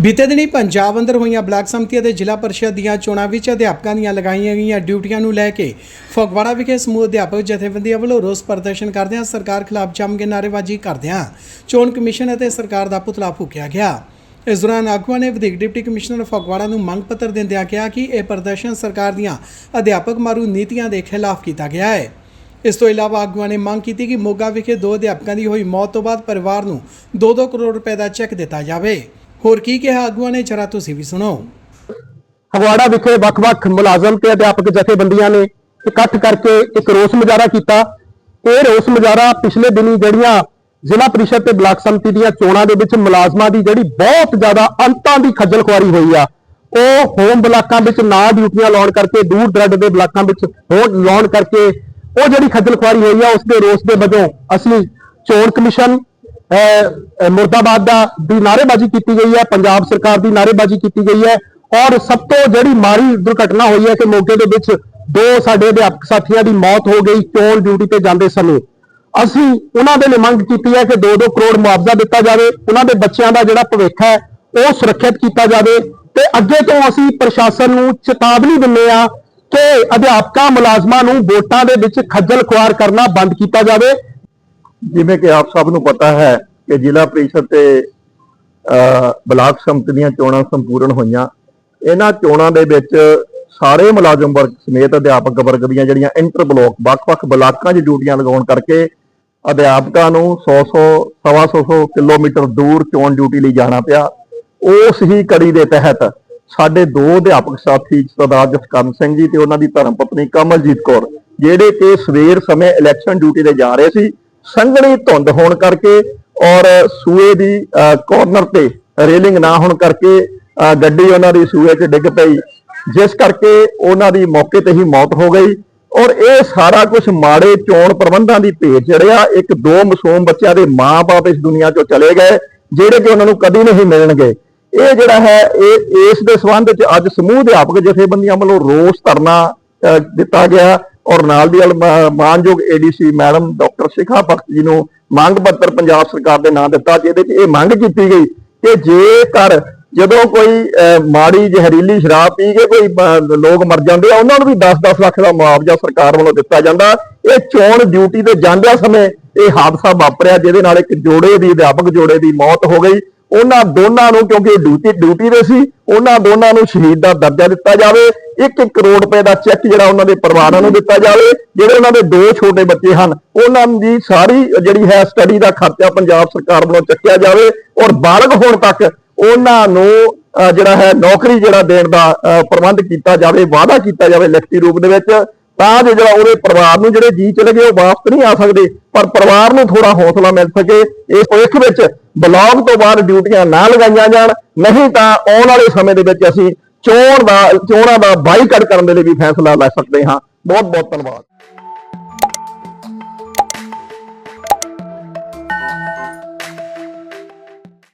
ਬੀਤੇ ਦਿਨੀ ਪੰਜਾਬ ਅੰਦਰ ਹੋਈਆਂ ਬਲਾਕ ਸਮਿਤੀ ਅਤੇ ਜ਼ਿਲ੍ਹਾ ਪਰਿਸ਼ਦ ਦੀਆਂ ਚੋਣਾਂ ਵਿੱਚ ਅਧਿਆਪਕਾਂ ਦੀਆਂ ਲਗਾਈਆਂ ਗਈਆਂ ਡਿਊਟੀਆਂ ਨੂੰ ਲੈ ਕੇ ਫਗਵਾੜਾ ਵਿਖੇ ਸਮੂਹ ਅਧਿਆਪਕ ਜਥੇਬੰਦੀਆਂ ਵੱਲੋਂ ਰੋਸ ਪ੍ਰਦਰਸ਼ਨ ਕਰਦਿਆਂ ਸਰਕਾਰ ਖਿਲਾਫ ਜੰਮ ਕੇ ਨਾਅਰੇਬਾਜ਼ੀ ਕਰਦਿਆਂ ਚੋਣ ਕਮਿਸ਼ਨ ਅਤੇ ਸਰਕਾਰ ਦਾ ਪੁਤਲਾ ਫੂਕਿਆ ਗਿਆ। ਇਸ ਦੌਰਾਨ ਆਗੂਆਂ ਨੇ ਵਧੀਕ ਡਿਪਟੀ ਕਮਿਸ਼ਨਰ ਫਗਵਾੜਾ ਨੂੰ ਮੰਗ ਪੱਤਰ ਦਿੰਦਿਆਂ ਕਿਹਾ ਕਿ ਇਹ ਪ੍ਰਦਰਸ਼ਨ ਸਰਕਾਰ ਦੀਆਂ ਅਧਿਆਪਕ ਮਾਰੂ ਨੀਤੀਆਂ ਦੇ ਖਿਲਾਫ ਕੀਤਾ ਗਿਆ ਹੈ। ਇਸ ਤੋਂ ਇਲਾਵਾ ਆਗੂਆਂ ਨੇ ਮੰਗ ਕੀਤੀ ਕਿ ਮੋਗਾ ਵਿਖੇ ਦੋ ਅਧਿਆਪਕਾਂ ਦੀ ਹੋਈ ਮੌਤ ਤੋਂ ਬਾਅਦ ਪਰਿਵਾਰ ਨੂੰ 2-2 ਕਰੋੜ ਰੁਪਏ ਦਾ ਚੈੱਕ ਦਿੱਤਾ ਜਾਵੇ। ਹੋਰ ਕੀ ਕਿਹਾ? ਆਗੂਆਂ ਨੇ ਜਰਾ ਤੁਸੀਂ ਵੀ ਸੁਣਾਓ ਫਗਵਾੜਾ ਵਿਖੇ ਵੱਖ-ਵੱਖ ਮੁਲਾਜ਼ਮ ਤੇ ਅਧਿਆਪਕ ਜਥੇਬੰਦੀਆਂ ਨੇ ਇਕੱਠ ਕਰਕੇ ਇੱਕ ਰੋਸ ਮੁਜ਼ਾਹਰਾ ਕੀਤਾ। ਇਹ ਰੋਸ ਮੁਜ਼ਾਹਰਾ ਪਿਛਲੇ ਦਿਨੀ ਜਿਹੜੀਆਂ ਜ਼ਿਲ੍ਹਾ ਪ੍ਰੀਸ਼ਦ ਤੇ ਬਲਾਕ ਸੰਮਤੀ ਦੀਆਂ ਚੋਣਾਂ ਦੇ ਵਿੱਚ ਮੁਲਾਜ਼ਮਾਂ ਦੀ ਜਿਹੜੀ ਬਹੁਤ ਜ਼ਿਆਦਾ ਅੰਤਾਂ ਦੀ ਖੱਜਲ ਖੁਆਰੀ ਹੋਈ ਆ, ਉਹ ਹੋਮ ਬਲਾਕਾਂ ਵਿੱਚ ਨਾ ਡਿਊਟੀਆਂ ਲਾਉਣ ਕਰਕੇ, ਦੂਰ ਦਰਦ ਦੇ ਬਲਾਕਾਂ ਵਿੱਚ ਹੋਣ ਲਾਉਣ ਕਰਕੇ ਉਹ ਜਿਹੜੀ ਖੱਜਲ ਖੁਆਰੀ ਹੋਈ ਆ, ਉਸ ਦੇ ਰੋਸ ਦੇ ਵਜੋਂ ਅਸੀਂ ਚੋਣ ਕਮਿਸ਼ਨ ਮੁਰਦਾਬਾਦ ਦਾ ਦੀ ਨਾਅਰੇਬਾਜ਼ੀ ਕੀਤੀ ਗਈ ਹੈ, ਪੰਜਾਬ ਸਰਕਾਰ ਦੀ ਨਾਅਰੇਬਾਜ਼ੀ ਕੀਤੀ ਗਈ ਹੈ ਔਰ ਸਭ ਤੋਂ ਜਿਹੜੀ ਮਾੜੀ ਦੁਰਘਟਨਾ ਹੋਈ ਹੈ ਕਿ ਮੋਗੇ ਦੇ ਵਿੱਚ ਦੋ ਸਾਡੇ ਅਧਿਆਪਕ ਸਾਥੀਆਂ ਦੀ ਮੌਤ ਹੋ ਗਈ, ਚੋਣ ਡਿਊਟੀ ਤੇ ਜਾਂਦੇ ਸਮੇਂ। ਅਸੀਂ ਉਹਨਾਂ ਦੇ ਲਈ ਮੰਗ ਕੀਤੀ ਹੈ ਕਿ 2-2 ਕਰੋੜ ਮੁਆਵਜ਼ਾ ਦਿੱਤਾ ਜਾਵੇ, ਉਹਨਾਂ ਦੇ ਬੱਚਿਆਂ ਦਾ ਜਿਹੜਾ ਭਵਿੱਖ ਹੈ, ਉਹ ਸੁਰੱਖਿਅਤ ਕੀਤਾ ਜਾਵੇ ਤੇ ਅੱਗੇ ਤੋਂ ਅਸੀਂ ਪ੍ਰਸ਼ਾਸਨ ਨੂੰ ਚੇਤਾਵਨੀ ਦਿੰਦੇ ਆ ਕਿ ਅਧਿਆਪਕਾਂ ਮੁਲਾਜ਼ਮਾਂ ਨੂੰ ਵੋਟਾਂ ਦੇ ਵਿੱਚ ਖੱਜਲ ਖੁਆਰ ਕਰਨਾ ਬੰਦ ਕੀਤਾ ਜਾਵੇ। ਜਿਵੇਂ ਕਿ ਆਪ ਸਭ ਨੂੰ ਪਤਾ ਹੈ ਕਿ ਜ਼ਿਲ੍ਹਾ ਪ੍ਰੀਸ਼ਦ ਤੇ ਅਹ, ਬਲਾਕ ਸੰਮਤੀ ਦੀਆਂ ਚੋਣਾਂ ਸੰਪੂਰਨ ਹੋਈਆਂ। ਇਹਨਾਂ ਚੋਣਾਂ ਦੇ ਵਿੱਚ ਸਾਰੇ ਮੁਲਾਜ਼ਮ ਵਰਗ ਸਮੇਤ ਅਧਿਆਪਕ ਵਰਗ ਦੀਆਂ ਜਿਹੜੀਆਂ ਇੰਟਰ ਬਲਾਕ ਵੱਖ-ਵੱਖ ਬਲਾਕਾਂ 'ਚ ਡਿਊਟੀਆਂ ਲਗਾਉਣ ਕਰਕੇ ਅਧਿਆਪਕਾਂ ਨੂੰ 100-100 ਸਵਾ ਕਿਲੋਮੀਟਰ ਦੂਰ ਚੋਣ ਡਿਊਟੀ ਲਈ ਜਾਣਾ ਪਿਆ। ਉਸ ਹੀ ਕੜੀ ਦੇ ਤਹਿਤ ਸਾਡੇ ਦੋ ਅਧਿਆਪਕ ਸਾਥੀ ਸਰਦਾਰ ਜਸਕਰਨ ਸਿੰਘ ਜੀ ਤੇ ਉਹਨਾਂ ਦੀ ਧਰਮ ਪਤਨੀ ਕਮਲਜੀਤ ਕੌਰ ਜਿਹੜੇ ਕਿ ਸਵੇਰ ਸਮੇਂ ਇਲੈਕਸ਼ਨ ਡਿਊਟੀ ਤੇ ਜਾ ਰਹੇ ਸੀ ਸੰਘਣੀ ਧੁੰਦ ਹੋਣ ਕਰਕੇ ਔਰ ਸੂਏ ਦੀ ਕੋਰਨਰ ਤੇ ਰੇਲਿੰਗ ਨਾ ਹੋਣ ਕਰਕੇ ਗੱਡੀ ਉਹਨਾਂ ਦੀ ਸੂਏ 'ਚ ਡਿੱਗ ਪਈ। ਜਿਸ ਕਰਕੇ ਉਹਨਾਂ ਦੀ ਮੌਕੇ ਤੇ ਹੀ ਮੌਤ ਹੋ ਗਈ। ਔਰ ਇਹ ਸਾਰਾ ਕੁਝ ਮਾੜੇ ਚੋਣ ਪ੍ਰਬੰਧਾਂ ਦੀ ਭੇਟ ਚੜਿਆ। ਇੱਕ ਦੋ ਮਾਸੂਮ ਬੱਚਿਆਂ ਦੇ ਮਾਪੇ ਇਸ ਦੁਨੀਆ 'ਚੋਂ ਚਲੇ ਗਏ ਜਿਹੜੇ ਕਿ ਉਹਨਾਂ ਨੂੰ ਕਦੀ ਨਹੀਂ ਮਿਲਣਗੇ। ਇਹ ਜਿਹੜਾ ਹੈ ਇਹ ਇਸ ਦੇ ਸੰਬੰਧ ਵਿੱਚ ਅੱਜ ਸਮੂਹ ਅਧਿਆਪਕ ਜਥੇਬੰਦੀਆਂ ਵੱਲੋਂ ਰੋਸ ਧਰਨਾ ਅਹ, ਦਿੱਤਾ ਗਿਆ। ਔਰ ਨਾਲ ਦੀ ਨਾਲ ਮਾ- ਮਾਨਯੋਗ ADC madam doctor Shikha Bhagat ji ਨੂੰ ਮੰਗ ਪੱਤਰ ਪੰਜਾਬ ਸਰਕਾਰ ਦੇ ਨਾਂ ਦਿੱਤਾ ਜਿਹਦੇ 'ਚ ਇਹ ਮੰਗ ਕੀਤੀ ਗਈ ਕਿ ਜੇਕਰ ਜਦੋਂ ਕੋਈ ਅਹ, ਮਾੜੀ ਜ਼ਹਿਰੀਲੀ ਸ਼ਰਾਬ ਪੀ ਕੇ ਕੋਈ ਅਹ, ਲੋਕ ਮਰ ਜਾਂਦੇ ਆ ਉਹਨਾਂ ਨੂੰ ਵੀ 10-10 ਲੱਖ ਦਾ ਮੁਆਵਜ਼ਾ ਸਰਕਾਰ ਵੱਲੋਂ ਦਿੱਤਾ ਜਾਂਦਾ। ਇਹ ਚੋਣ ਡਿਊਟੀ ਤੇ ਜਾਂਦਿਆਂ ਸਮੇਂ ਇਹ ਹਾਦਸਾ ਵਾਪਰਿਆ ਜਿਹਦੇ ਨਾਲ ਇੱਕ ਜੋੜੇ ਦੀ ਅਧਿਆਪਕ ਜੋੜੇ ਦੀ ਮੌਤ ਹੋ ਗਈ। ਉਹਨਾਂ ਦੋਨਾਂ ਨੂੰ ਕਿਉਂਕਿ ਡਿਊਟੀ ਡਿਊਟੀ ਦੇ ਸੀ ਉਹਨਾਂ ਦੋਨਾਂ ਨੂੰ ਸ਼ਹੀਦ ਦਾ ਦਰਜਾ ਦਿੱਤਾ ਜਾਵੇ। 1-1 ਕਰੋੜ ਰੁਪਏ ਦਾ ਚੈੱਕ ਜਿਹੜਾ ਉਹਨਾਂ ਦੇ ਪਰਿਵਾਰਾਂ ਨੂੰ ਦਿੱਤਾ ਜਾਵੇ ਜਿਹੜੇ ਉਹਨਾਂ ਦੇ ਦੋ ਛੋਟੇ ਬੱਚੇ ਹਨ ਉਹਨਾਂ ਦੀ ਸਾਰੀ ਜਿਹੜੀ ਹੈ ਸਟੱਡੀ ਦਾ ਖਰਚਾ ਪੰਜਾਬ ਸਰਕਾਰ ਵੱਲੋਂ ਚੱਕਿਆ ਜਾਵੇ ਔਰ ਬਾਲਗ ਹੋਣ ਤੱਕ ਉਹਨਾਂ ਨੂੰ ਜਿਹੜਾ ਹੈ ਨੌਕਰੀ ਜਿਹੜਾ ਦੇਣ ਦਾ ਅਹ, ਪ੍ਰਬੰਧ ਕੀਤਾ ਜਾਵੇ ਵਾਅਦਾ ਕੀਤਾ ਜਾਵੇ ਲਿਖਤੀ ਰੂਪ ਦੇ ਵਿੱਚ। ਤਾਂ ਜੋ ਜਿਹੜਾ ਉਹਦੇ ਪਰਿਵਾਰ ਨੂੰ ਜਿਹੜੇ ਜੀ ਚਲੇ ਗਏ ਉਹ ਵਾਪਸ ਨਹੀਂ ਆ ਸਕਦੇ, ਪਰ ਪਰਿਵਾਰ ਨੂੰ ਥੋੜਾ ਹੌਸਲਾ ਮਿਲ ਸਕੇ, ਇਸ ਭਵਿੱਖ ਵਿੱਚ ਬਲਾਕ ਤੋਂ ਬਾਅਦ ਡਿਊਟੀਆਂ ਨਾ ਲਗਾਈਆਂ ਜਾਣ, ਨਹੀਂ ਤਾਂ ਆਉਣ ਵਾਲੇ ਸਮੇਂ ਦੇ ਵਿੱਚ ਅਸੀਂ ਚੋਣ ਦਾ, ਚੋਣਾਂ ਦਾ ਬਾਈਕਾਟ ਕਰਨ ਦੇ ਲਈ ਵੀ ਫੈਸਲਾ ਲੈ ਸਕਦੇ ਹਾਂ। ਬਹੁਤ ਬਹੁਤ ਧੰਨਵਾਦ।